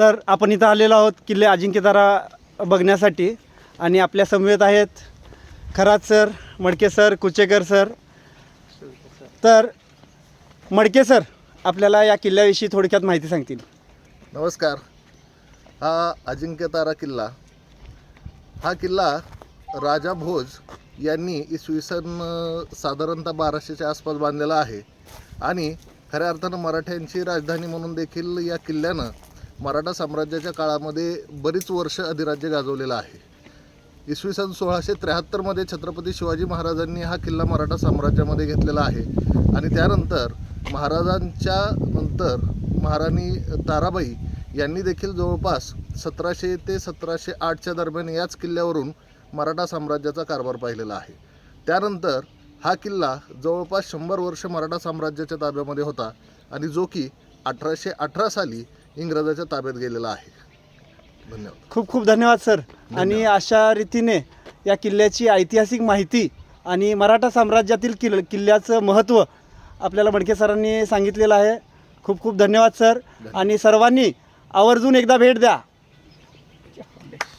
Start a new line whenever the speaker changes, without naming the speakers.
तर आपण इथं आलेलो आहोत किल्ले अजिंक्यतारा बघण्यासाठी. आणि आपल्या समवेत आहेत Kharat sir Madke sir Kuchekar sir. तर मडके सर आपल्याला या किल्ल्याविषयी थोडक्यात माहिती सांगतील.
नमस्कार. हा अजिंक्यतारा किल्ला. हा किल्ला राजा भोज यांनी इसवी सन साधारणतः बाराशेच्या आसपास बांधलेला आहे. आणि खऱ्या अर्थानं मराठ्यांची राजधानी म्हणून देखील या किल्ल्यानं मराठा साम्राज्याच्या काळामध्ये बरीच वर्ष अधिराज्य गाजवलेलं आहे. इसवी सन सोळाशे त्र्याहत्तरमध्ये छत्रपती शिवाजी महाराजांनी हा किल्ला मराठा साम्राज्यामध्ये घेतलेला आहे. आणि त्यानंतर महाराजांच्या नंतर महाराणी ताराबाई यांनी देखील जवळपास सतराशे ते सतराशे आठच्या दरम्यान याच किल्ल्यावरून मराठा साम्राज्याचा कारभार पाहिलेला आहे. त्यानंतर हा किल्ला जवळपास शंभर वर्ष मराठा साम्राज्याच्या ताब्यामध्ये होता. आणि जो की अठराशे अठरा साली इंग्रजाच्या ताब्यात गेलेला आहे. धन्यवाद.
खूप खूप धन्यवाद सर. आणि अशा रीतीने या किल्ल्याची ऐतिहासिक माहिती आणि मराठा साम्राज्यातील किल् किल्ल्याचं महत्त्व आपल्याला मडके सरांनी सांगितलेलं आहे. खूप खूप धन्यवाद सर. आणि सर्वांनी आवर्जून एकदा भेट द्या.